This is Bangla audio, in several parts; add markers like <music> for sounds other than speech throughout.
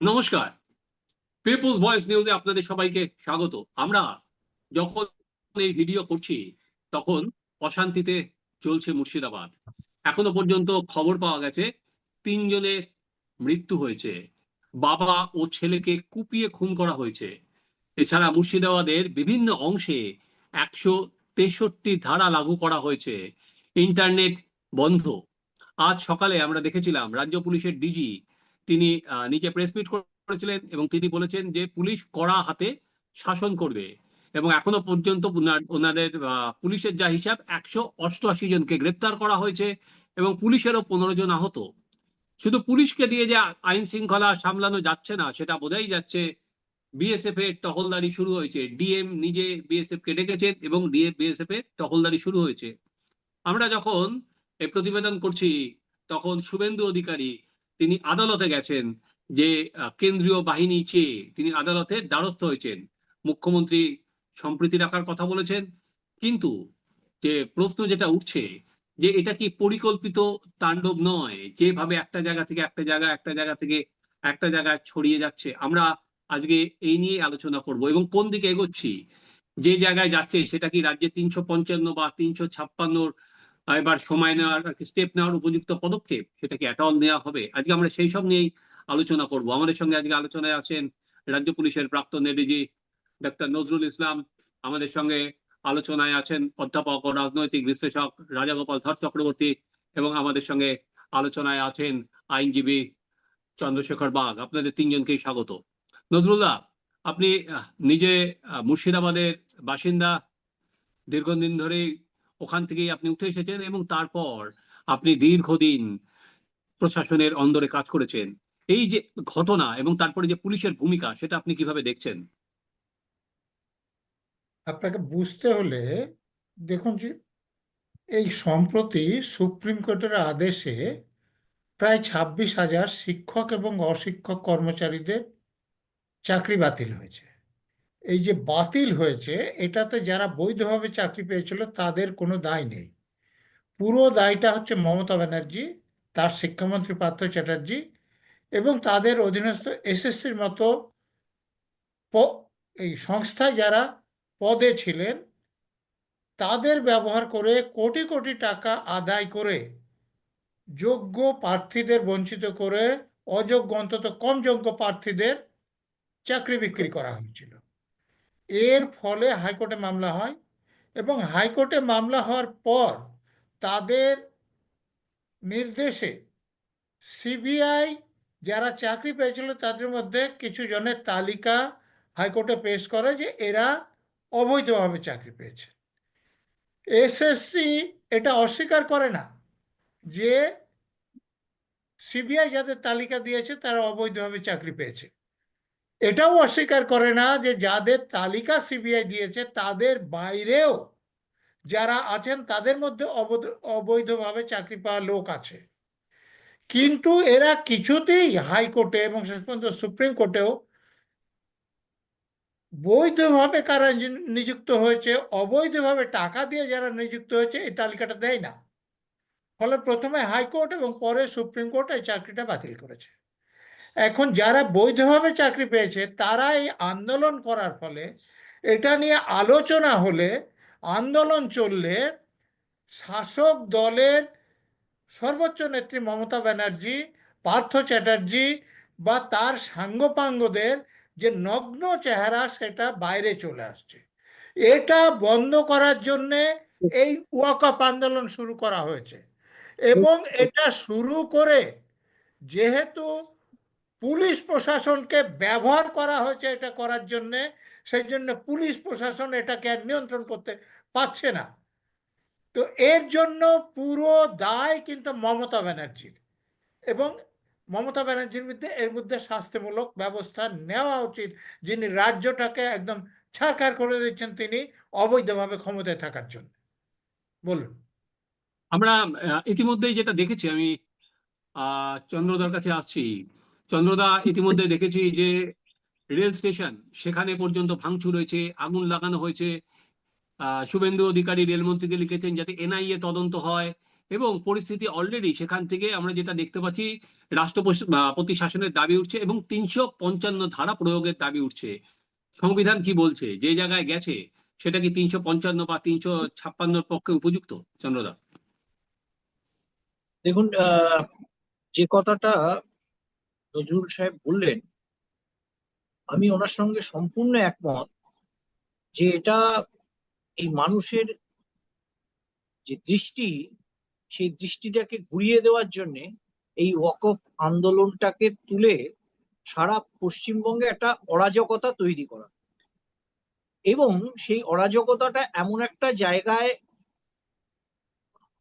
নমস্কার। পিপলস ভয়েস নিউজে আপনাদের সবাইকে স্বাগত। আমরা যখন এই ভিডিও করছি, তখন অশান্তিতে চলছে মুর্শিদাবাদ। এখনও পর্যন্ত খবর পাওয়া গেছে, তিনজনের মৃত্যু হয়েছে। বাবা ও ছেলেকে কুপিয়ে খুন করা হয়েছে। এছাড়া মুর্শিদাবাদের বিভিন্ন অংশে একশো তেষট্টি ধারা লাগু করা হয়েছে। ইন্টারনেট বন্ধ। আজ সকালে আমরা দেখেছিলাম, রাজ্য পুলিশের ডিজি তিনি নিজে প্রেস মিট করেছিলেন এবং তিনি বলেছেন যে পুলিশ কড়া হাতে শাসন করবে এবং এখনও পর্যন্ত ওনাদের পুলিশের যা হিসাব, একশো অষ্টআশি জনকে গ্রেপ্তার করা হয়েছে এবং পুলিশেরও পনেরো জন আহত। শুধু পুলিশকে দিয়ে যে আইন শৃঙ্খলা সামলানো যাচ্ছে না, সেটা বোঝাই যাচ্ছে বিএসএফ এর টহলদারি শুরু হয়েছে। ডিএম নিজে বিএসএফ কে ডেকেছেন এবং ডিএ বিএসএফ এর টহলদারি শুরু হয়েছে। আমরা যখন এই প্রতিবেদন করছি, তখন শুভেন্দু অধিকারী তিনি আদালতে গেছেন যে কেন্দ্রীয় বাহিনী চেয়ে তিনি আদালতের দ্বারস্থ হয়েছেন। মুখ্যমন্ত্রী সম্প্রীতি রাখার কথা বলেছেন। কিন্তু যে প্রশ্ন যেটা উঠছে যে, এটা কি পরিকল্পিত তাণ্ডব নয় যেভাবে একটা জায়গা থেকে একটা জায়গা একটা জায়গা থেকে একটা জায়গায় ছড়িয়ে যাচ্ছে? আমরা আজকে এই নিয়ে আলোচনা করব এবং কোন দিকে এগোচ্ছি? যে জায়গায় যাচ্ছে সেটা কি রাজ্যে তিনশো পঞ্চান্ন বা তিনশো ছাপ্পান্নর এবার সময় নেওয়ার স্টেপ নেওয়ার উপযুক্ত পদক্ষেপ সেটা কি অ্যাটল নেওয়া হবে। আজকে আমরা সেই সব নিয়েই আলোচনা করব। আমাদের সঙ্গে আজকে আলোচনায় আছেন রাজ্য পুলিশের প্রাক্তন এডিজি ডক্টর নজরুল ইসলাম। আমাদের সঙ্গে আলোচনায় আছেন অধ্যাপক ও রাজনৈতিক বিশ্লেষক রাজাগোপাল ধর চক্রবর্তী এবং আমাদের সঙ্গে আলোচনায় আছেন আইনজীবী চন্দ্রশেখর বাগ আপনাদের তিনজনকেই স্বাগত। নজরুল্লাহ আপনি নিজে মুর্শিদাবাদের বাসিন্দা। দীর্ঘদিন ধরেই ওখান থেকেই আপনি উঠে এসেছেন এবং তারপর আপনি দীর্ঘদিন প্রশাসনের অন্দরে কাজ করেছেন। এই যে ঘটনা এবং তারপরে যে পুলিশের ভূমিকা, সেটা আপনি কীভাবে দেখছেন? আপনাকে বুঝতে হলে দেখুন যে এই সম্প্রতি সুপ্রিম কোর্টের আদেশে প্রায় ছাব্বিশ হাজার শিক্ষক এবং অশিক্ষক কর্মচারীদের চাকরি বাতিল হয়েছে। এই যে বাতিল হয়েছে, এটাতে যারা বৈধভাবে চাকরি পেয়েছিল, তাদের কোনো দায় নেই। পুরো দায়টা হচ্ছে মমতা ব্যানার্জি, তার শিক্ষামন্ত্রী পার্থ চ্যাটার্জি এবং তাদের অধীনস্থ এসএসসির মতো এই সংস্থায় যারা পদে ছিলেন, তাদের ব্যবহার করে কোটি কোটি টাকা আদায় করে যোগ্য প্রার্থীদের বঞ্চিত করে, অযোগ্য, অন্তত কম যোগ্য প্রার্থীদের চাকরি বিক্রি করা হয়েছিল। এর ফলে হাইকোর্টে মামলা হয় এবং হাইকোর্টে মামলা হওয়ার পর তাদের নির্দেশে সিবিআই যারা চাকরি পেয়েছিল তাদের মধ্যে কিছু জনের তালিকা হাইকোর্টে পেশ করে যে এরা অবৈধভাবে চাকরি পেয়েছে। এসএসসি এটা অস্বীকার করে না যে সিবিআই যাদের তালিকা দিয়েছে তারা অবৈধভাবে চাকরি পেয়েছে। এটাও অস্বীকার করে না যে যাদের তালিকা সিবিআই দিয়েছে, তাদের বাইরেও যারা আছেন, তাদের মধ্যে অবৈধ- অবৈধভাবে চাকরি পাওয়া লোক আছে। কিন্তু এরা কিছুতেই হাইকোর্টে এবং শেষ পর্যন্ত সুপ্রিম কোর্টেও বৈধভাবে কারা নিযুক্ত হয়েছে, অবৈধভাবে টাকা দিয়ে যারা নিযুক্ত হয়েছে, এই তালিকাটা দেয় না। ফলে প্রথমে হাইকোর্ট এবং পরে সুপ্রিম কোর্ট এই চাকরিটা বাতিল করেছে। এখন যারা বৈধভাবে চাকরি পেয়েছে তারা এই আন্দোলন করার ফলে এটা নিয়ে আলোচনা হলে আন্দোলন চললে শাসক দলের সর্বোচ্চ নেত্রী মমতা ব্যানার্জি, পার্থ চ্যাটার্জি বা তার সাঙ্গপাঙ্গদের যে নগ্ন চেহারা সেটা বাইরে চলে আসছে। এটা বন্ধ করার জন্যে এই ওয়াকআপ আন্দোলন শুরু করা হয়েছে। এবং এটা শুরু করে যেহেতু পুলিশ প্রশাসনকে ব্যবহার করা হয়েছে এটা করার জন্যে, সেই জন্য পুলিশ প্রশাসন এটাকে আর নিয়ন্ত্রণ করতে পারছে না। তো এর জন্য পুরো দায় কিন্তু মমতা ব্যানার্জির এবং মমতা ব্যানার্জির মধ্যে, এর মধ্যে শাস্তিমূলক ব্যবস্থা নেওয়া উচিত। যিনি রাজ্যটাকে একদম ছারখার করে দিচ্ছেন তিনি অবৈধভাবে ক্ষমতায় থাকার জন্য। বলুন। আমরা ইতিমধ্যেই যেটা দেখেছি, আমি চন্দ্রদার কাছে আসছি। চন্দ্রদা ইতিমধ্যে দেখেছি যে রেল স্টেশন সেখানে পর্যন্ত ভাঙচুর হয়েছে, আগুন লাগানো হয়েছে। শুভেন্দু অধিকারী রেলমন্ত্রীকে লিখেছেন যাতে এনআইএ তদন্ত হয় এবং পরিস্থিতি অলরেডি সেখান থেকে আমরা যেটা দেখতে পাচ্ছি রাষ্ট্রপতি শাসনের দাবি উঠছে এবং তিনশো পঞ্চান্ন ধারা প্রয়োগের দাবি উঠছে। সংবিধান কি বলছে? যে জায়গায় গেছে, সেটা কি তিনশো পঞ্চান্ন বা তিনশো ছাপ্পান্নর পক্ষে উপযুক্ত? চন্দ্রদা দেখুন যে কথাটা নজরুল সাহেব বললেন, আমি ওনার সঙ্গে সম্পূর্ণ একমত যে এটা এই মানুষের যে দৃষ্টি, সেই দৃষ্টিটাকে ঘুরিয়ে দেওয়ার জন্যে এই ওয়াকফ আন্দোলনটাকে তুলে সারা পশ্চিমবঙ্গে একটা অরাজকতা তৈরি করা। এবং সেই অরাজকতাটা এমন একটা জায়গায়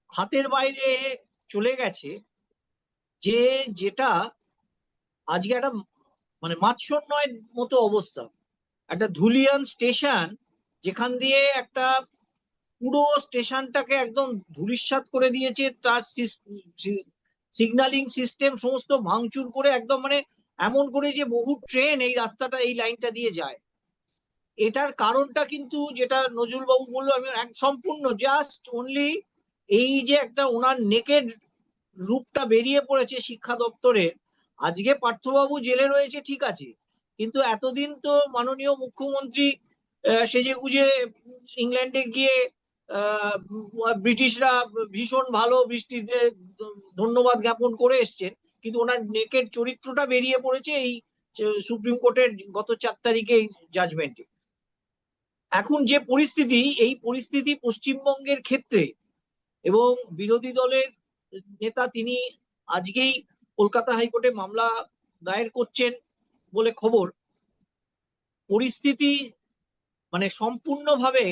হাতের বাইরে চলে গেছে যে যেটা আজকে একটা মানে মাৎসন্যয়ের মতো অবস্থা। একটা ধুলিয়ান স্টেশন যেখান দিয়ে একটা পুরো স্টেশনটাকে একদম ধূলিসাৎ করে দিয়েছে। তার সিগন্যালিং সিস্টেম সমস্ত ভাঙচুর করে একদম মানে এমন করে যে বহু ট্রেন এই রাস্তাটা, এই লাইনটা দিয়ে যায়। এটার কারণটা কিন্তু যেটা নজরুল বাবু বলল, আমি সম্পূর্ণ জাস্ট অনলি এই যে একটা ওনার নেকেড রূপটা বেরিয়ে পড়েছে শিক্ষা দপ্তরে আজকে পার্থবাবু জেলে রয়েছে, ঠিক আছে। কিন্তু এতদিন তো মাননীয় মুখ্যমন্ত্রী সেজে গুজে ইংল্যান্ডে গিয়ে ব্রিটিশরা ভীষণ ভালো বৃষ্টিতে ধন্যবাদ জ্ঞাপন করে এসছেন। কিন্তু ওনার নেকের চরিত্রটা বেরিয়ে পড়েছে এই সুপ্রিম কোর্টের গত চার তারিখে এই জাজমেন্টে এখন যে পরিস্থিতি, এই পরিস্থিতি পশ্চিমবঙ্গের ক্ষেত্রে এবং বিরোধী দলের নেতা তিনি আজকেই কলকাতা হাইকোর্টে মামলা দায়ের করছেন বলে খবর, পরিস্থিতি মানে সম্পূর্ণভাবে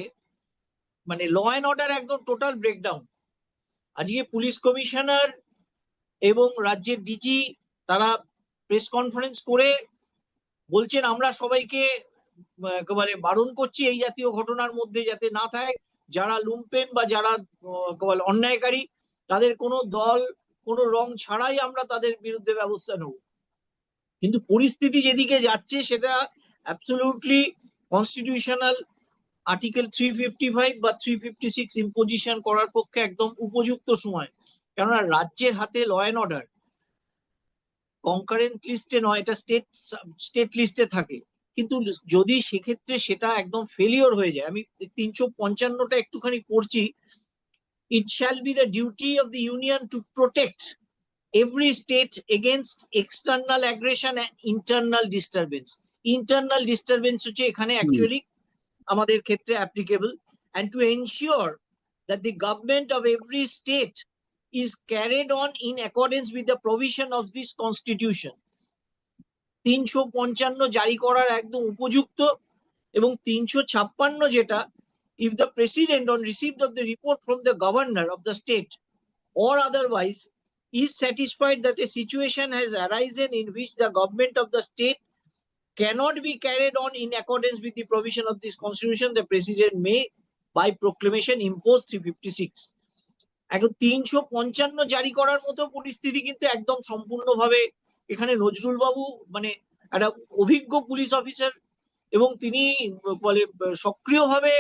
মানে ল অ্যান্ড অর্ডার একদম টোটাল ব্রেকডাউন আজকে পুলিশ কমিশনার এবং রাজ্যের ডিজি তারা প্রেস কনফারেন্স করে বলছেন, আমরা সবাইকে, একেবারে বারণ করছি এই জাতীয় ঘটনার মধ্যে যাতে না থাকে। যারা লুম্পেন বা যারা অন্যায়কারী, তাদের কোনো দল কোনো রং ছাড়াই আমরা তাদের বিরুদ্ধে ব্যবস্থা নেব। কিন্তু পরিস্থিতি যেদিকে যাচ্ছে, সেটা absolutely constitutional article three fifty five বা থ্রি ফিফটি সিক্স ইম্পোজিশন করার পক্ষে একদম উপযুক্ত সময়। কেননা রাজ্যের হাতে ল অ্যান্ড অর্ডার কনকারেন্ট লিস্টে নয়, এটা স্টেট স্টেট লিস্টে থাকে। কিন্তু যদি সেক্ষেত্রে সেটা একদম ফেলিওর হয়ে যায়, আমি তিনশো পঞ্চান্নটা একটুখানি পড়ছি it shall be the duty of the union to protect every state against external aggression and internal disturbance internal disturbance হচ্ছে এখানে actually আমাদের ক্ষেত্রে applicable and to ensure that the government of every state is carried on in accordance with the provision of this constitution তিনশো পঞ্চান্ন জারি করার একদম উপযুক্ত এবং তিনশো ছাপ্পান্ন যেটা if the president on receipt of the report from the governor of the state or otherwise is satisfied that a situation has arisen in which the government of the state cannot be carried on in accordance with the provision of this constitution, the president may by proclamation impose 356. এখন তিনশো পঞ্চান্ন জারি করার মতো পরিস্থিতি কিন্তু একদম সম্পূর্ণভাবে এখানে নজরুল বাবু মানে একটা অভিজ্ঞ পুলিশ অফিসার এবং তিনি বলে সক্রিয়ভাবে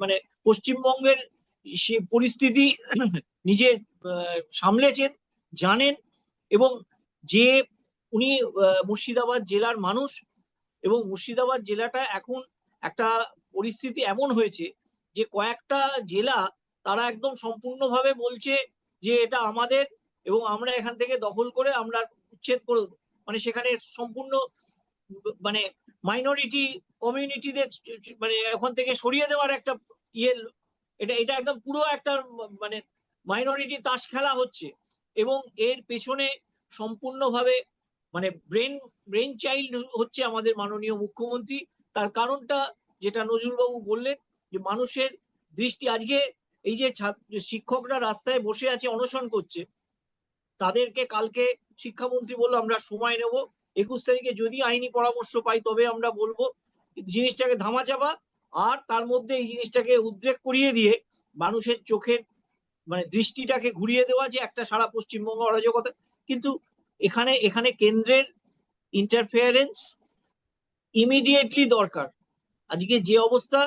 মানে পশ্চিমবঙ্গের সে পরিস্থিতি <clears throat> নিজে সামলেছেন, জানেন এবং যে উনি মুর্শিদাবাদ জেলার মানুষ এবং মুর্শিদাবাদ জেলাটা এখন একটা পরিস্থিতি এমন হয়েছে যে কয়েকটা জেলা তারা একদম সম্পূর্ণভাবে বলছে যে এটা আমাদের এবং আমরা এখান থেকে দখল করে আমরা উচ্ছেদ করে। মানে সেখানে সম্পূর্ণ মানে মাইনরিটি কমিউনিটিদের মানে এখন থেকে সরিয়ে দেওয়ার একটা ইয়ে এটা এটা একদম পুরো একটা মানে মাইনরিটি তাস খেলা হচ্ছে। এবং এর পেছনে সম্পূর্ণভাবে মানে ব্রেন ব্রেন চাইল্ড হচ্ছে আমাদের মাননীয় মুখ্যমন্ত্রী। তার কারণটা যেটা নজরুলবাবু বললেন, যে মানুষের দৃষ্টি আজকে এই যে শিক্ষকরা রাস্তায় বসে আছে, অনশন করছে, তাদেরকে কালকে শিক্ষামন্ত্রী বলল, আমরা সময় নেব। একুশ তারিখে যদি আইনি পরামর্শ পাই, তবে আমরা বলব জিনিসটাকে ধামাচাপা আর তার মধ্যে এই জিনিসটাকে উদ্রেক করিয়ে দিয়ে মানুষের চোখের মানে দৃষ্টিটাকে ঘুরিয়ে দেওয়া যে একটা সারা পশ্চিমবঙ্গ অরাজকতা। কিন্তু এখানে এখানে কেন্দ্রের ইন্টারফেয়ারেন্স ইমিডিয়েটলি দরকার। আজকে যে অবস্থা,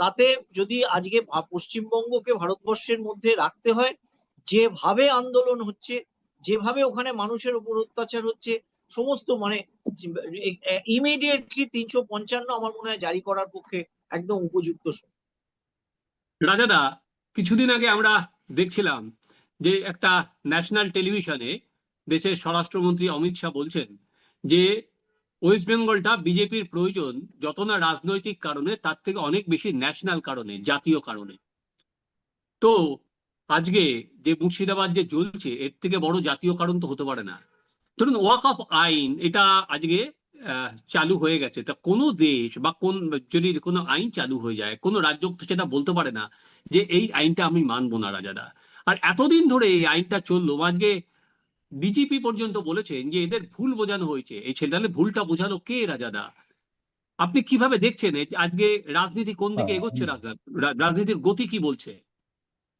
তাতে যদি আজকে পশ্চিমবঙ্গকে ভারতবর্ষের মধ্যে রাখতে হয়, যেভাবে আন্দোলন হচ্ছে, যেভাবে ওখানে মানুষের উপর অত্যাচার হচ্ছে সমস্ত মানে ইমিডিয়েটলি তিনশো পঞ্চান্ন আমার মনে হয় জারি করার পক্ষে একদম উপযুক্ত রাজাদা, কিছুদিন আগে আমরা দেখছিলাম যে একটা ন্যাশনাল টেলিভিশনে দেশের স্বরাষ্ট্রমন্ত্রী অমিত শাহ বলছেন যে ওয়েস্ট বেঙ্গলটা বিজেপির প্রয়োজন যত না রাজনৈতিক কারণে, তার থেকে অনেক বেশি ন্যাশনাল কারণে, জাতীয় কারণে। তো, আজকে যে মুর্শিদাবাদ যে জ্বলছে, এর থেকে বড় জাতীয় কারণ তো হতে পারে না। ধরুন ওয়াক অফ আইন এটা আজকে চালু হয়ে গেছে। তা কোনো দেশ বা কোন যদি কোনো আইন চালু হয়ে যায় কোনো রাজ্য তো সেটা বলতে পারে না যে এই আইনটা আমি মানবো না রাজাদা। আর এতদিন ধরে এই আইনটা চলল আজকে ডিজিপি পর্যন্ত বলেছেন যে এদের ভুল বোঝানো হয়েছে। এই ছেলে তাহলে ভুলটা বোঝালো কে রাজাদা? আপনি কীভাবে দেখছেন আজকে রাজনীতি কোন দিকে হ্যাঁ, এগোচ্ছে রাজা- রাজনীতির গতি কি বলছে?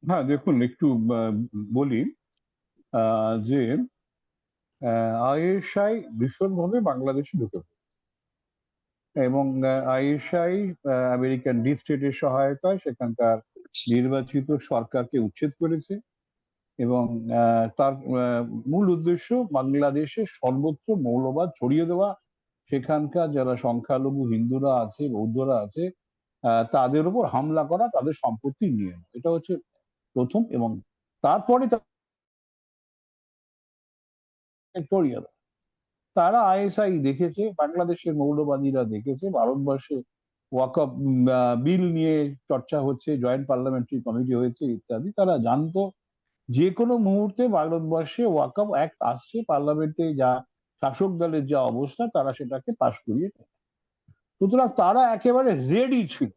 হ্যাঁ দেখুন একটু বলি আহ, যে আইএসআই ভীষণভাবে বাংলাদেশে ঢুকে। এবং আইএসআই আমেরিকান ডিপ স্টেটের সহায়তায় সেখানকার নির্বাচিত সরকারকে উচ্ছেদ করেছে এবং তার মূল উদ্দেশ্য বাংলাদেশে সর্বত্র মৌলবাদ ছড়িয়ে দেওয়া সেখানকার যারা সংখ্যালঘু হিন্দুরা আছে, বৌদ্ধরা আছে তাদের উপর হামলা করা, তাদের সম্পত্তি নিয়ে এটা হচ্ছে প্রথম এবং তারপরে ছড়িয়ে তারা আইএসআই দেখেছে বাংলাদেশের মৌলবাদীরা দেখেছে ভারতবর্ষে ওয়াকআপ বিল নিয়ে চর্চা হচ্ছে জয়েন্ট পার্লামেন্টারি কমিটি হয়েছে ইত্যাদি। তারা জানতো যে কোনো মুহূর্তে ভারতবর্ষে ওয়াকআপ অ্যাক্ট আসছে পার্লামেন্টে যা শাসক দলের যা অবস্থা তারা সেটাকে পাশ করিয়ে সুতরাং তারা একেবারে রেডি ছিল।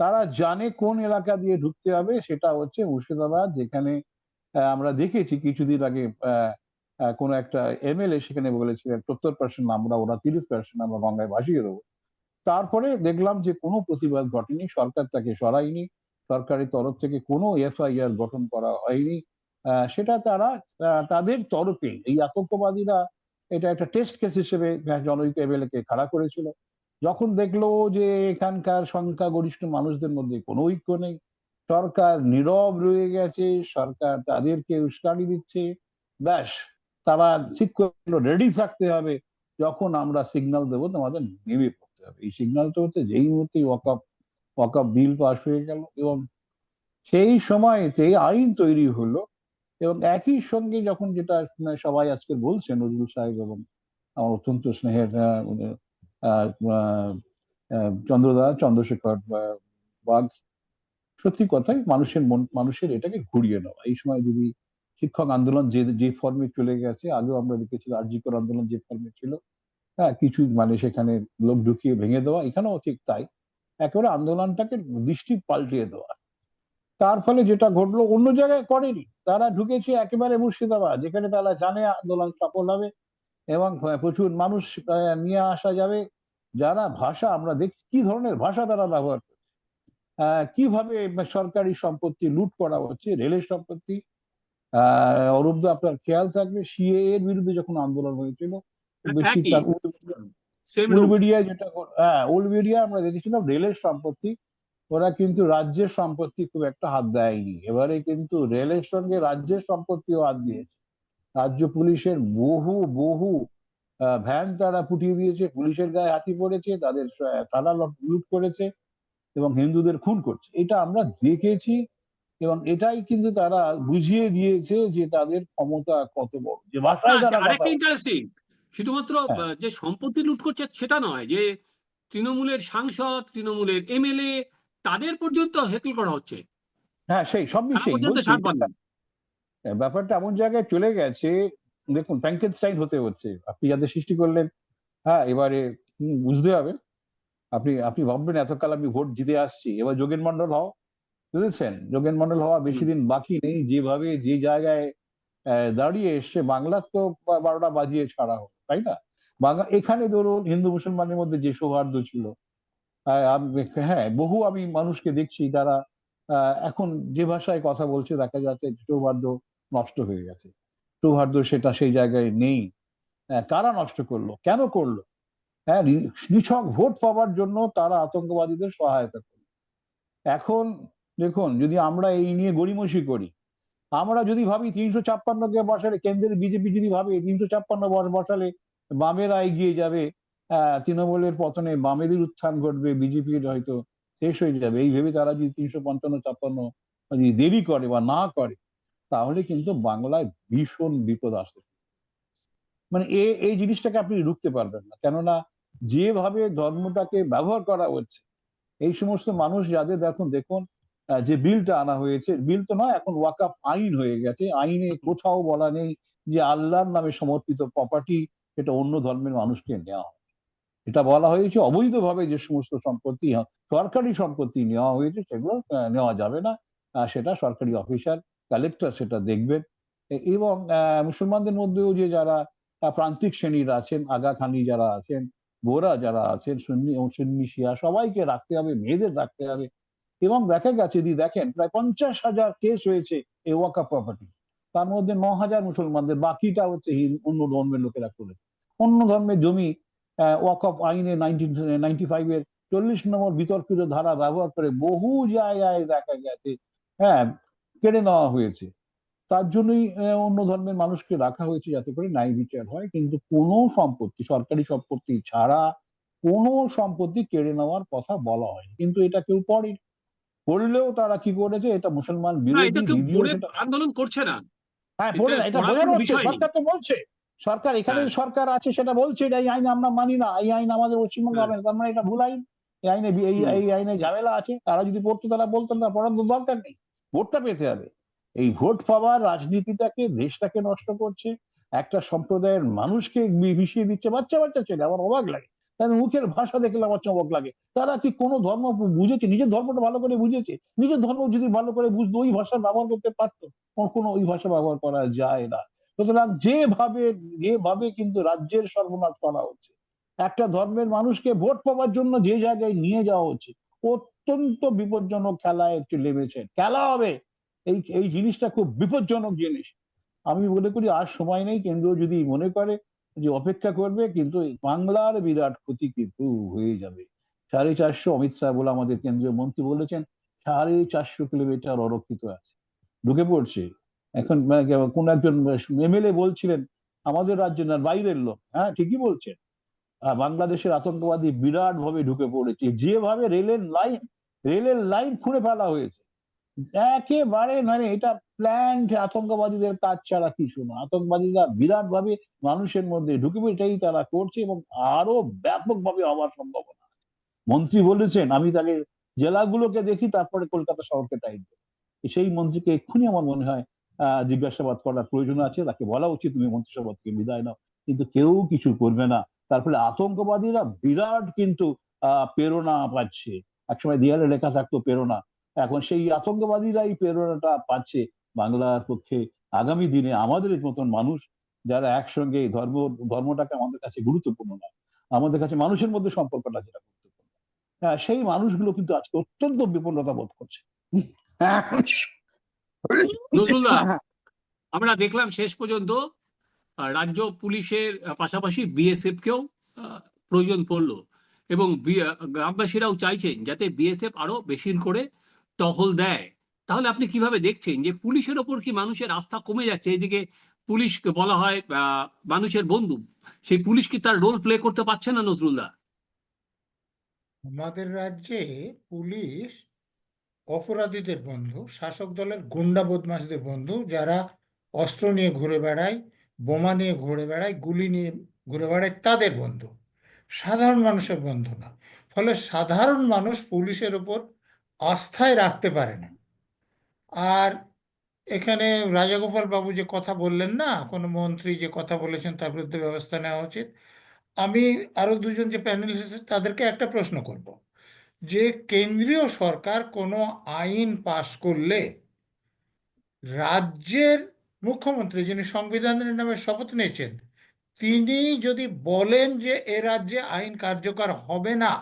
তারা জানে কোন এলাকা দিয়ে ঢুকতে হবে সেটা হচ্ছে মুর্শিদাবাদ যেখানে আমরা দেখেছি কিছুদিন আগে আহ, কোনো একটা এমএলএ সেখানে বলেছিলেন সত্তর পার্সেন্ট আমরা, ওরা তিরিশ পার্সেন্ট আমরা গঙ্গায় ভাসিয়ে দেবো। তারপরে দেখলাম যে কোনো প্রতিবাদ ঘটেনি, সরকার তাকে সরায়নি, সরকারের তরফ থেকে কোনো এফআইআর গঠন করা হয়নি। সেটা তারা তাদের তরফে, এই আতঙ্কবাদীরা এটা একটা টেস্ট কেস হিসেবে জনৈক এমএলএ কে খাড়া করেছিল। যখন দেখল যে এখানকার সংখ্যাগরিষ্ঠ মানুষদের মধ্যে কোনো ঐক্য নেই, সরকার নীরব রয়ে গেছে, সরকার তাদেরকে উস্কানি দিচ্ছে, ব্যাস। তারা ঠিক করল রেডি থাকতে হবে। যখন আমরা সিগন্যাল দেবো তোমাদের নেমে পড়তে হবে। এই সিগন্যালটা হচ্ছে যেই মুহূর্তে ওয়াকআপ ওয়াকআপ বিল পাস হয়ে গেল এবং সেই সময়তে আইন তৈরি হলো এবং একই সঙ্গে যখন যেটা সবাই আজকে বলছেন নজরুল সাহেব এবং আমার অত্যন্ত স্নেহের আহ, চন্দ্রদা চন্দ্রশেখর বাঘ সত্যি কথাই মানুষের মন মানুষের এটাকে ঘুরিয়ে নেওয়া। এই সময় যদি শিক্ষক আন্দোলন যে যে ফর্মে চলে গেছে আগেও আমরা দেখেছি আরজিকর আন্দোলন যে ফর্মে ছিল হ্যাঁ কিছু মানে সেখানে লোক ঢুকিয়ে ভেঙে দেওয়া এখানেও ঠিক তাই। একেবারে আন্দোলনটাকে দৃষ্টি পাল্টিয়ে দেওয়া। তার ফলে যেটা ঘটলো অন্য জায়গায় করেনি। তারা ঢুকেছে একেবারে মুর্শিদাবাদ যেখানে তারা জানে আন্দোলন সফল হবে এবং প্রচুর মানুষ আহ, নিয়ে আসা যাবে। যারা ভাষা আমরা দেখি কি ধরনের ভাষা তারা ব্যবহার করছে। আহ, কীভাবে সরকারি সম্পত্তি লুট করা হচ্ছে রেলের সম্পত্তি অরূপদা আপনার খেয়াল থাকবে সিএ এর বিরুদ্ধে যখন আন্দোলন হয়েছিল বেশি তার উলবেড়িয়া যেটা হ্যাঁ উলবেড়িয়া আমরা দেখেছিলাম রেলের সম্পত্তি ওরা কিন্তু রাজ্যের সম্পত্তি খুব একটা হাত দেয়নি। এবারে কিন্তু রেলের সঙ্গে রাজ্যের সম্পত্তিও হাত দিয়েছে। রাজ্য পুলিশের বহু বহু ভ্যান তারা পুটিয়ে দিয়েছে পুলিশের গায়ে হাতি পড়েছে তাদের থানা লুট করেছে এবং হিন্দুদের খুন করছে। এটা আমরা দেখেছি এবং এটাই কিন্তু তারা বুঝিয়ে দিয়েছে যে তাদের ক্ষমতা কত বড়। যে ভাষায় আরেকটা ইন্টারেস্টিং শুধুমাত্র হ্যাঁ। যে সম্পত্তি লুট করছে সেটা নয় যে তৃণমূলের সাংসদ তৃণমূলের এমএলএ তাদের পর্যন্ত হেকল করা হচ্ছে। হ্যাঁ সেই সব হ্যাঁ, ব্যাপারটা এমন জায়গায় চলে গেছে দেখুন ফ্র্যাঙ্কেনস্টাইন হতে হচ্ছে। আপনি যাদের সৃষ্টি করলেন হ্যাঁ এবারে বুঝতে হবে। আপনি আপনি ভাববেন এতকাল আমি ভোট জিতে আসছি এবার যোগেন মন্ডল হও। বুঝেছেন যোগেন মন্ডল হওয়া বেশি দিন বাকি নেই। যেভাবে যে জায়গায় দাঁড়িয়ে এসছে বাংলা তো বারোটা বাজিয়ে ছাড়া হোক তাই না? বাংলা এখানে ধরুন হিন্দু মুসলমানের মধ্যে যে সৌহার্দ্য ছিল হ্যাঁ বহু আমি মানুষকে দেখছি যারা এখন যে ভাষায় কথা বলছে দেখা যাচ্ছে সৌহার্দ্য নষ্ট হয়ে গেছে। সৌহার্দ্য সেটা সেই জায়গায় নেই। কারা নষ্ট করল? কেন করল? হ্যাঁ নিছক ভোট পাওয়ার জন্য তারা আতঙ্কবাদীদের সহায়তা করল। এখন দেখুন, যদি আমরা এই নিয়ে গড়িমসি করি, আমরা যদি ভাবি তিনশো ছাপ্পান্নকে বসালে, কেন্দ্রের বিজেপি যদি ভাবে তিনশো ছাপ্পান্ন বসালে বামেরা এগিয়ে যাবে তৃণমূলের পতনে বামেদের উত্থান ঘটবে, বিজেপির হয়তো শেষ হয়ে যাবে। এই ভেবে তারা যদি তিনশো পঞ্চান্ন ছাপ্পান্ন যদি দেরি করে বা না করে, তাহলে কিন্তু বাংলায় ভীষণ বিপদ আসতে মানে এ, এই জিনিসটাকে আপনি রুখতে পারবেন না। কেননা যেভাবে ধর্মটাকে ব্যবহার করা হচ্ছে, এই সমস্ত মানুষ যাদের দেখুন দেখুন যে বিলটা আনা হয়েছে বিল তো নয় এখন ওয়াকাফ আইন হয়ে গেছে। আইনে কোথাও বলা নেই যে আল্লাহর নামে সমর্পিত প্রপার্টি সেটা অন্য ধর্মের মানুষকে নেওয়া হয় এটা বলা হয়েছে অবৈধভাবে যে সমস্ত সম্পত্তি আহ, সরকারি সম্পত্তি নেওয়া হয়েছে সেগুলো নেওয়া যাবে না। সেটা সরকারি অফিসার কালেক্টর সেটা দেখবেন। এবং মুসলমানদের মধ্যেও যে যারা প্রান্তিক শ্রেণির আছেন আগাখানি যারা আছেন বোরা যারা আছেন সুন্নি সুন্নি শিয়া সবাইকে রাখতে হবে মেয়েদের রাখতে হবে। এবং দেখা গেছে যদি দেখেন, প্রায় পঞ্চাশ হাজার কেস হয়েছে এই ওয়াকা প্রপার্টি তার মধ্যে ন হাজার মুসলমানদের, বাকিটা হচ্ছে অন্য ধর্মের লোকেরা করে। অন্য ধর্মের জমি ওয়াক অফ আইনে নাইনটি ফাইভ এর চল্লিশ নম্বর বিতর্কিত ধারা ব্যবহার করে বহু জায়গায় দেখা গেছে হ্যাঁ কেড়ে নেওয়া হয়েছে। তার জন্যই অন্য ধর্মের মানুষকে রাখা হয়েছে যাতে করে ন্যায় বিচার হয়, কিন্তু কোনো সম্পত্তি, সরকারি সম্পত্তি ছাড়া কোনো সম্পত্তি কেড়ে নেওয়ার কথা বলা হয়নি। কিন্তু এটা কেউ পড়ে করলেও তারা কি করেছে? এটা মুসলমান বিরোধী আন্দোলন করছে না। হ্যাঁ পড়ে না, এটা বোঝানো হচ্ছে সরকার তো বলছে। সরকার এখানে হ্যাঁ। সরকার আছে সেটা বলছে এই আইন আমরা মানি না এই আইন আমাদের পশ্চিমবঙ্গ হ্যাঁ। হবে না তার মানে এটা ভুল আইন। এই আইনে এই আইনে ঝামেলা আছে তারা যদি পড়তো তারা বলতেন না পড়ার দরকার নেই। ভোটটা পেতে হবে। এই ভোট পাওয়ার রাজনীতিটাকে দেশটাকে নষ্ট করছে একটা সম্প্রদায়ের মানুষকে মিশিয়ে দিচ্ছে বাচ্চা বাচ্চা ছেলে আমার অবাক লাগে। তাদের মুখের ভাষা দেখলে আমার চমক লাগে। তারা কি কোনো ধর্ম বুঝেছে? নিজের ধর্মটা ভালো করে বুঝেছে? নিজের ধর্ম যদি ভালো করে বুঝতো, ওই ভাষা ব্যবহার করতে পারতো। কোনো ওই ভাষা ব্যবহার করা যায় না। সুতরাং যেভাবে যেভাবে কিন্তু রাজ্যের সর্বনাশ করা হচ্ছে, একটা ধর্মের মানুষকে ভোট পাওয়ার জন্য যে জায়গায় নিয়ে যাওয়া হচ্ছে, অত্যন্ত বিপজ্জনক খেলায় একটু নেমেছে। খেলা হবে! এই এই জিনিসটা খুব বিপজ্জনক জিনিস। আমি মনে করি আর সময় নেই, কেন্দ্র যদি মনে করে যে অপেক্ষা করবে, কিন্তু বাংলার বিরাট ক্ষতি কিন্তু হয়ে যাবে। সাড়ে চারশো অমিত শাহ বলে আমাদের কেন্দ্রীয় মন্ত্রী বলেছেন, সাড়ে চারশো কিলোমিটার অরক্ষিত আছে। ঢুকে পড়ছে। এখন মানে কোন একজন এমএলএ বলছিলেন, আমাদের রাজ্য না, বাইরের লোক। হ্যাঁ ঠিকই বলছেন। বাংলাদেশের আতঙ্কবাদী বিরাট ভাবে ঢুকে পড়েছে। যেভাবে রেলের লাইন রেলের লাইন খুঁড়ে ফেলা হয়েছে, একেবারে মানে এটা প্ল্যান্ট আতঙ্কবাদীদের কাজ ছাড়া কিছু না। আতঙ্কবাদীরা বিরাট ভাবে মানুষের মধ্যে ঢুকে এটাই তারা করছে এবং আরও ব্যাপকভাবে হওয়ার সম্ভাবনা। মন্ত্রী বলেছেন, আমি তাকে জেলাগুলোকে দেখি, তারপরে কলকাতা শহরকে দেবো। সেই মন্ত্রীকে এক্ষুনি আমার মনে হয়, আহ, জিজ্ঞাসাবাদ করার প্রয়োজন আছে। তাকে বলা উচিত, তুমি মন্ত্রিসভা থেকে বিদায় নাও। কিন্তু কেউ কিছু করবে না। তারপরে আতঙ্কবাদীরা বিরাট কিন্তু, আহ, প্রেরণা পাচ্ছে। একসময় দেয়ালে লেখা থাকতো প্রেরণা। এখন সেই আতঙ্কবাদীরাই প্রেরণাটা পাচ্ছে। বাংলার পক্ষে আগামী দিনে আমাদের মতন মানুষ যারা একসঙ্গে ধর্ম, ধর্মটাকে আমাদের কাছে গুরুত্বপূর্ণ না আমাদের কাছে মানুষের মধ্যে সম্পর্কটা যেটা গুরুত্বপূর্ণ। হ্যাঁ সেই মানুষগুলো কিন্তু আজকে অত্যন্ত বিপন্নতা বোধ করছে। আমরা দেখলাম শেষ পর্যন্ত রাজ্য পুলিশের পাশাপাশি বিএসএফ কেও প্রয়োজন পড়ল। এবং গ্রামবাসীরাও চাইছেন যাতে বিএসএফ আরও বেশি করে টহল দেয়। তাহলে আপনি কীভাবে দেখছেন যে পুলিশের ওপর কি মানুষের আস্থা কমে যাচ্ছে? এদিকে পুলিশকে বলা হয় মানুষের বন্ধু। সেই পুলিশ কি তার রোল প্লে করতে পারছে না নজরুলদা? আমাদের রাজ্যে পুলিশ অপরাধীদের বন্ধু, শাসক দলের গুন্ডা বদমাশদের বন্ধু, যারা অস্ত্র নিয়ে ঘুরে বেড়ায়, বোমা নিয়ে ঘুরে বেড়ায়, গুলি নিয়ে ঘুরে বেড়ায়, তাদের বন্ধু। সাধারণ মানুষের বন্ধু না। ফলে সাধারণ মানুষ পুলিশের উপর আস্থায় রাখতে পারে না। আর এখানে রাজাগোপাল বাবু যে কথা বললেন না, কোনো মন্ত্রী যে কথা বলেছেন তার বিরুদ্ধে ব্যবস্থা নেওয়া উচিত। আমি আরও দুজন যে প্যানেলিস্ট তাদেরকে একটা প্রশ্ন করব। যে কেন্দ্রীয় সরকার কোনো আইন পাশ করলে রাজ্যের মুখ্যমন্ত্রী যিনি সংবিধানের নামে শপথ নিয়েছেন, তিনি যদি বলেন যে এ রাজ্যে আইন কার্যকর হবে না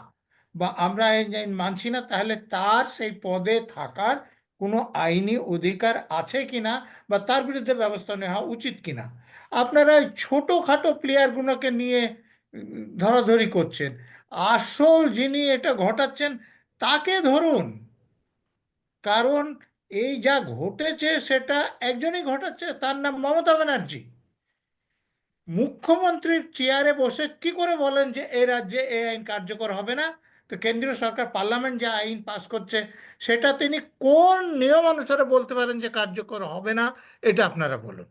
বা আমরা আইন আইন মানছি না, তাহলে তার সেই পদে থাকার কোনো আইনি অধিকার আছে কিনা বা তার বিরুদ্ধে ব্যবস্থা নেওয়া উচিত কিনা? আপনারা এই ছোটোখাটো প্লেয়ারগুলোকে নিয়ে ধরাধরি করছেন। আসল যিনি এটা ঘটাচ্ছেন, তাকে ধরুন। কারণ এই যা ঘটেছে, সেটা একজনই ঘটাচ্ছে, তার নাম মমতা ব্যানার্জি। মুখ্যমন্ত্রীর চেয়ারে বসে কি করে বলেন যে এই রাজ্যে এই আইন কার্যকর হবে না? তো কেন্দ্রীয় সরকার পার্লামেন্ট যে আইন পাস করছে সেটা তিনি কোন নিয়ম অনুসারে বলতে পারেন যে কার্যকর হবে না এটা আপনারা বলুন।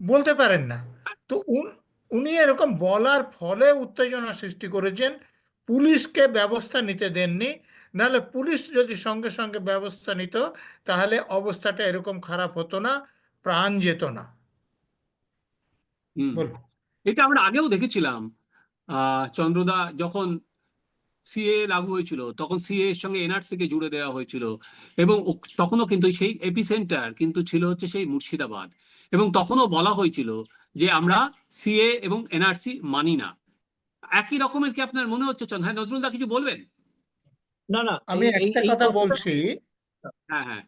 বলতে পারেন না। তো উনি এরকম বলার ফলে উত্তেজনা সৃষ্টি করেছেন পুলিশকে ব্যবস্থা নিতে দেননি নাহলে পুলিশ যদি সঙ্গে সঙ্গে ব্যবস্থা নিত তাহলে অবস্থাটা এরকম খারাপ হতো না প্রাণ যেত না। এটা আমরা আগেও দেখেছিলাম। চন্দ্রদা যখন সিএ লাগু হয়েছিল তখন সিএ এর সঙ্গে এনআরসি কে জুড়ে দেওয়া হয়েছিল। এবং তখনও কিন্তু সেই এপিসেন্টার কিন্তু ছিল হচ্ছে সেই মুর্শিদাবাদ। এবং তখনও বলা হয়েছিল যে আমরা সিএ এবং এনআরসি মানি না। একই রকমের কি আপনার মনে হচ্ছে চন্দ্র? হ্যাঁ নজরুলদা কিছু বলবেন? না না আমি একটা কথা বলছি। হ্যাঁ হ্যাঁ।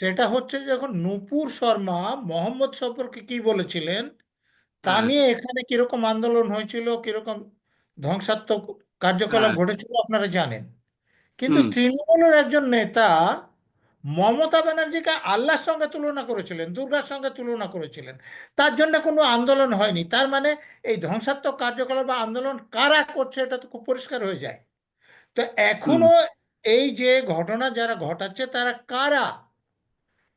সেটা হচ্ছে যখন নূপুর শর্মা মোহাম্মদ সম্পর্কে কি বলেছিলেন তা। নিয়ে এখানে কীরকম আন্দোলন হয়েছিল কীরকম ধ্বংসাত্মক কার্যকলাপ হ্যাঁ। ঘটেছিল আপনারা জানেন কিন্তু। তৃণমূলের একজন নেতা মমতা ব্যানার্জিকে আল্লাহর সঙ্গে তুলনা করেছিলেন দুর্গার সঙ্গে তুলনা করেছিলেন তার জন্য কোনো আন্দোলন হয়নি তার মানে এই ধ্বংসাত্মক কার্যকলাপ বা আন্দোলন কারা করছে এটা তো খুব পরিষ্কার হয়ে যায় তো এখনও এই যে ঘটনা যারা ঘটাচ্ছে তারা কারা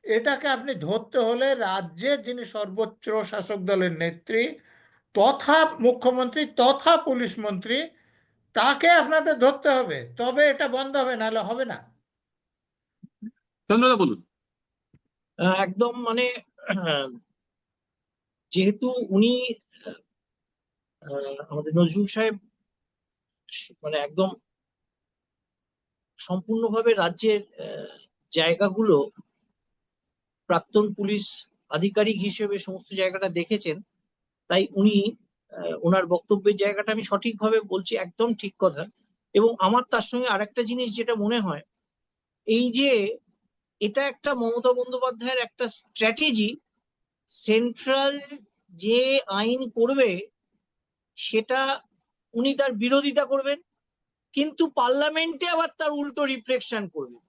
এটাকে আপনি ধরতে হলে রাজ্যের যিনি সর্বোচ্চ শাসক দলের নেত্রী তথা মুখ্যমন্ত্রী তথা পুলিশ মন্ত্রী তাকে আপনাদের ধরতে হবে। তবে এটা বন্ধ হবে নাহলে হবে না। চন্দ্রদা বলুন। একদম মানে আহ, যেহেতু উনি আহ, আমাদের নজরুল সাহেব মানে একদম সম্পূর্ণভাবে রাজ্যের আহ, জায়গাগুলো প্রাক্তন পুলিশ আধিকারিক হিসেবে সমস্ত জায়গাটা দেখেছেন, তাই উনি ওনার বক্তব্যের জায়গাটা আমি সঠিকভাবে বলছি, একদম ঠিক কথা। এবং আমার তার সঙ্গে আরেকটা জিনিস যেটা মনে হয়, এই যে এটা একটা মমতা বন্দ্যোপাধ্যায়ের একটা স্ট্র্যাটেজি, সেন্ট্রাল যে আইন করবে, সেটা উনি তার বিরোধিতা করবেন, কিন্তু পার্লামেন্টে আবার তার উল্টো রিফ্লেকশন করবে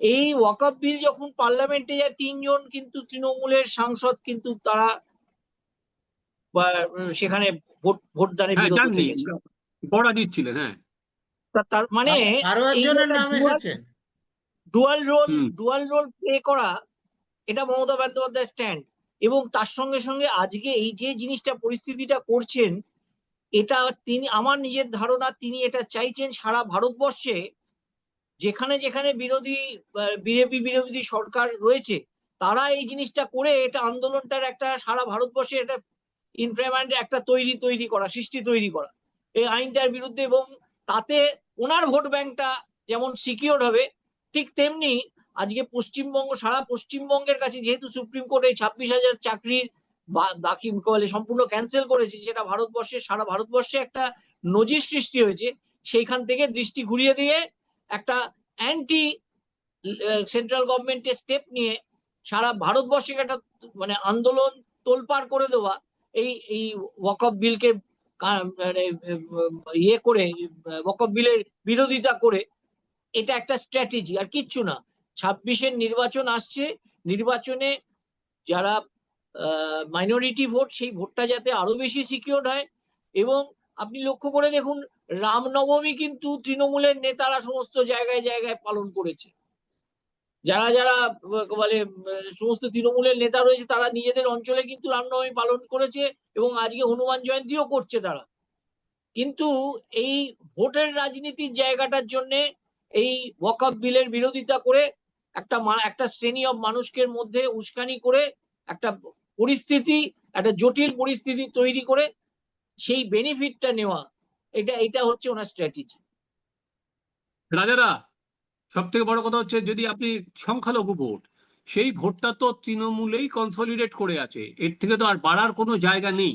এই ওয়াকআপ বিল যখন পার্লামেন্টে যায় তিনজন কিন্তু তৃণমূলের সাংসদ কিন্তু তারা সেখানে ভোট ভোটদানে হ্যাঁ পরাজিত ছিলেন হ্যাঁ। তার মানে আরও একজনের নাম এসেছে। Dual role. Dual role play করা এটা মমতা বন্দ্যোপাধ্যায় স্ট্যান্ড এবং তার সঙ্গে সঙ্গে আজকে এই যে জিনিসটা পরিস্থিতিটা করছেন এটা তিনি আমার নিজের ধারণা তিনি এটা চাইছেন সারা ভারতবর্ষে যেখানে যেখানে বিরোধী বিজেপি বিরোধী সরকার রয়েছে, তারা এই জিনিসটা করে এটা আন্দোলনটার একটা সারা ভারতবর্ষে এটা ইনফ্লেমেন্ট একটা তৈরি তৈরি করা, সৃষ্টি তৈরি করা। এই আইনটার বিরুদ্ধে এবং তাতে ওনার ভোট ব্যাংকটা যেমন সিকিউর হবে, ঠিক তেমনি আজকে পশ্চিমবঙ্গ, সারা পশ্চিমবঙ্গের কাছে যেহেতু সুপ্রিম কোর্ট এই ছাব্বিশ হাজার চাকরির বাকি বলে, সম্পূর্ণ ক্যান্সেল করেছে যেটা ভারতবর্ষে, সারা ভারতবর্ষে একটা নজির সৃষ্টি হয়েছে, সেইখান থেকে দৃষ্টি ঘুরিয়ে দিয়ে একটা অ্যান্টি সেন্ট্রাল গভর্নমেন্টের স্টেপ নিয়ে সারা ভারতবর্ষে একটা মানে আন্দোলন তোলপাড় করে দেওয়া, এই এই ওয়াকফ বিলকে মানে ইয়ে করে ওয়াকফ বিলের বিরোধিতা করে, এটা একটা স্ট্র্যাটেজি আর কিচ্ছু না। ছাব্বিশের নির্বাচন আসছে, নির্বাচনে যারা মাইনরিটি ভোট সেই ভোটটা যাতে আরও বেশি সিকিউর হয়, এবং আপনি লক্ষ্য করে দেখুন রামনবমী কিন্তু তৃণমূলের নেতারা সমস্ত জায়গায় জায়গায় পালন করেছে। যারা যারা বলে, সমস্ত তৃণমূলের নেতা রয়েছে, তারা নিজেদের অঞ্চলে কিন্তু রামনবমী পালন করেছে এবং আজকে হনুমান জয়ন্তীও করছে তারা। কিন্তু এই ভোটের রাজনীতির জায়গাটার জন্যে এই ওয়াকআপ বিলের বিরোধিতা করে একটা একটা শ্রেণি অব মানুষকে মধ্যে উস্কানি করে একটা পরিস্থিতি, একটা জটিল পরিস্থিতি তৈরি করে সেই বেনিফিটটা নেওয়া এটা এটা হচ্ছে ওনার স্ট্র্যাটেজি রাজাদা সব থেকে বড় কথা হচ্ছে যদি আপনি সংখ্যালঘু ভোট সেই ভোটটা তো তৃণমূলেই কনসলিডেট করে আছে এর থেকে তো আর বাড়ার কোনো জায়গা নেই।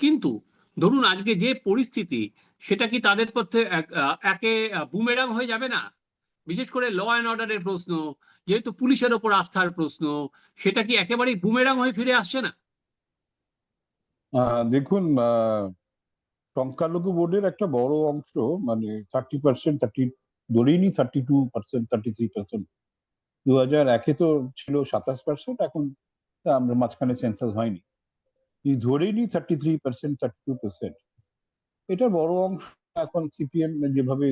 কিন্তু ধরুন আজকে যে পরিস্থিতি সেটা কি তাদের পক্ষে একে বুমেরাং হয়ে যাবে না? বিশেষ করে ল অ্যান্ড অর্ডারের প্রশ্ন যেহেতু পুলিশের ওপর আস্থার প্রশ্ন সেটা কি একেবারেই বুমেরাং হয়ে ফিরে আসছে না? আহ, দেখুন আহ, সংখ্যালঘু বোর্ডের একটা বড় অংশ মানে থার্টি পার্সেন্ট থার্টি ধরেই নি thirty two percent thirty three percent দু হাজার একে তো ছিল সাতাশ পার্সেন্ট এখন আমরা মাঝখানে সেন্সাস হয়নি। ধরেই নি thirty three percent thirty two percent এটার বড় অংশ, এখন সিপিএম যেভাবে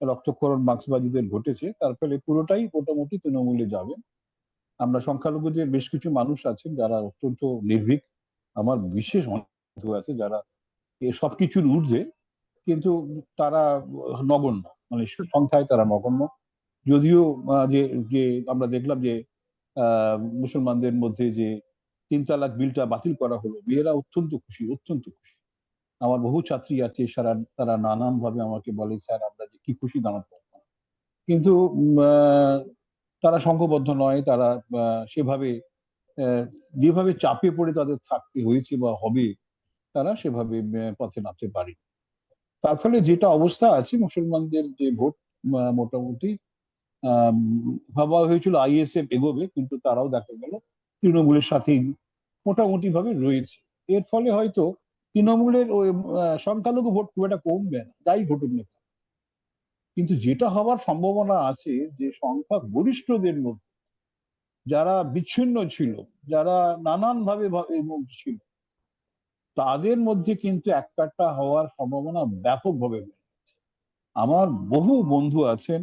রক্তক্ষরণ মার্ক্সবাদীদের ঘটেছে, তার ফলে পুরোটাই মোটামুটি তৃণমূলে যাবে। আমরা সংখ্যালঘুদের বেশ কিছু মানুষ আছেন যারা অত্যন্ত নির্ভীক। আমার বিশেষ অনেক আছে যারা সবকিছুর ঊর্ধ্বে কিন্তু তারা নগণ্য মানে সংখ্যায় তারা নগণ্য। যদিও যে যে আমরা দেখলাম যে মুসলমানদের মধ্যে যে তিন তালাক বিলটা বাতিল করা হলো, মেয়েরা অত্যন্ত খুশি অত্যন্ত খুশি। আমার বহু ছাত্রী আছে, সারা, তারা নানান ভাবে আমাকে বলে, স্যার, আমরা যে কি খুশি দাঁড়াতে পারব কিন্তু তারা সংঘবদ্ধ নয়, তারা সেভাবে যেভাবে চাপে পড়ে তাদের থাকতে হয়েছে বা হবে তারা সেভাবে পথে নামতে পারে তার ফলে যেটা অবস্থা আছে, মুসলমানদের যে ভোট মোটামুটি ভাবা হয়েছিল আইএসএফ এগোবে, কিন্তু তারাও দেখা গেল তৃণমূলের সাথেই মোটামুটি ভাবে রয়েছে এর ফলে হয়তো তৃণমূলের ওই সংখ্যালঘু ভোট খুব একটা কমবে না, যাই ঘটুক না কেন। কিন্তু যেটা হওয়ার সম্ভাবনা আছে, যে সংখ্যা গরিষ্ঠদের মধ্যে, যারা বিচ্ছিন্ন ছিল, যারা নানান ভাবে ছিল তাদের মধ্যে কিন্তু একটা হওয়ার সম্ভাবনা ব্যাপকভাবে। আমার বহু বন্ধু আছেন,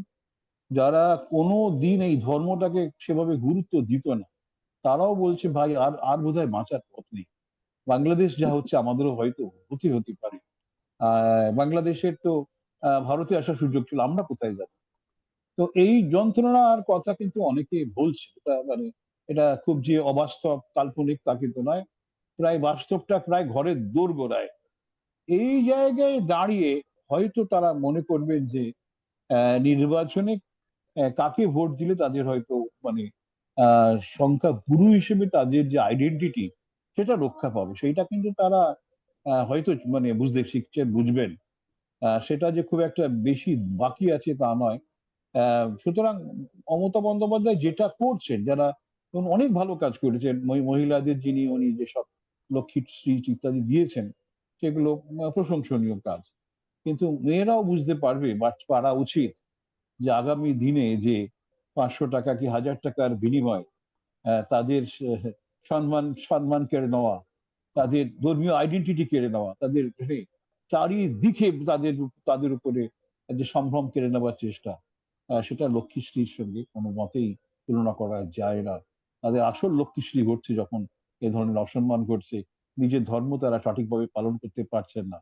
যারা কোনো দিন এই ধর্মটাকে সেভাবে গুরুত্ব দিত না। তারাও বলছে, ভাই, আর আর বোধহয় বাঁচার পথ নেই। বাংলাদেশ যা হচ্ছে আমাদেরও হয়তো হতে হতে পারে। বাংলাদেশের তো ভারতে আসার সুযোগ ছিল, আমরা কোথায় যাব? তো এই যন্ত্রণার কথা কিন্তু অনেকে বলছে। এটা মানে এটা খুব যে অবাস্তব, কাল্পনিক তা কিন্তু নয়। প্রায় বাস্তবটা প্রায় ঘরের দৌড় গোড়ায় এই জায়গায় দাঁড়িয়ে হয়তো তারা মনে করবেন যে নির্বাচনে কাকে ভোট দিলে তাদের হয়তো মানে সংখ্যা গুরু হিসেবে তাদের যে আইডেন্টিটি সেটা রক্ষা পাবে। সেইটা কিন্তু তারা হয়তো মানে বুঝতে শিখছেন, বুঝবেন। সেটা যে খুব একটা বেশি বাকি আছে তা নয়। সুতরাং অমতা বন্দ্যোপাধ্যায় যেটা করছেন, যারা অনেক ভালো কাজ করেছেন, মহি- মহিলাদের যিনি উনি যেসব লক্ষ্মী শ্রী ইত্যাদি দিয়েছেন, সেগুলো প্রশংসনীয় কাজ। কিন্তু মেয়েরাও বুঝতে পারবে বা পারা উচিত যে আগামী দিনে যে পাঁচশো টাকা কি হাজার টাকার বিনিময় তাদের সম্মান সম্মান কেড়ে নেওয়া, তাদের ধর্মীয় আইডেন্টিটি কেড়ে নেওয়া, তাদের মানে চারিদিকে তাদের তাদের উপরে যে সম্ভ্রম কেড়ে নেওয়ার চেষ্টা সেটা লক্ষ্মীশ্রীর সঙ্গে কোনো মতেই তুলনা করা যায় না। তাদের আসল লক্ষ্মীশ্রী ঘটছে যখন এ ধরনের অসম্মান ঘটছে নিজের ধর্ম তারা সঠিকভাবে পালন করতে পারছেন না।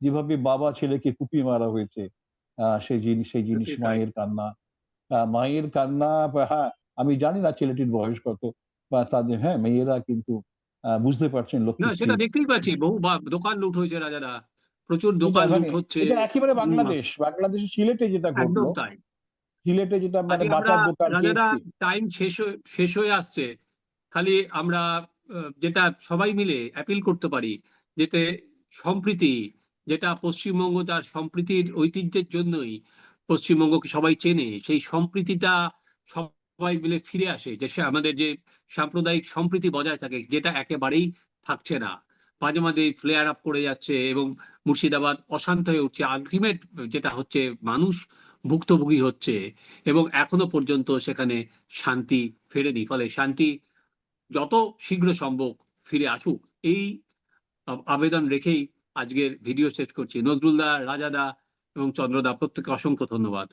যেভাবে বাবা ছেলেকে কুপি মারা হয়েছে সেই জিনিস সেই জিনিস মায়ের কান্না। মায়ের কান্না হ্যাঁ আমি জানি না ছেলেটির বয়স কত বা তাদের হ্যাঁ মেয়েরা কিন্তু বুঝতে পারছেন না সেটা দেখতেই পাচ্ছি। বহু দোকান লুট হয়েছে রাজারা। প্রচুর দোকান লুট মানে- হচ্ছে। এটা একেবারে বাংলাদেশ। বাংলাদেশের সিলেটে যেটা ঘটলো সিলেটে যেটা মানে বাটার দোকান টাইম শেষ শেষ হয়ে আসছে। খালি আমরা যেটা সবাই মিলে অ্যাপিল করতে পারি, যেতে সম্প্রীতি, যেটা পশ্চিমবঙ্গ তার সম্প্রীতির ঐতিহ্যের জন্যই পশ্চিমবঙ্গকে সবাই চেনে, সেই সম্প্রীতিটা সবাই মিলে ফিরে আসে, যে সে আমাদের যে সাম্প্রদায়িক সম্প্রীতি বজায় থাকে, যেটা একেবারেই থাকছে না। মাঝে মাঝে ফ্লেয়ার আপ করে যাচ্ছে এবং মুর্শিদাবাদ অশান্ত হয়ে উঠছে। আলটিমেট যেটা হচ্ছে মানুষ ভুক্তভোগী হচ্ছে এবং এখনও পর্যন্ত সেখানে শান্তি ফেরেনি, ফলে শান্তি যত শীঘ্র সম্ভব ফিরে আসুক। এই আবেদন রেখেই আজকের ভিডিও শেষ করছি। নজরুলদা, রাজাদা এবং চন্দ্রদা প্রত্যেককে অসংখ্য ধন্যবাদ।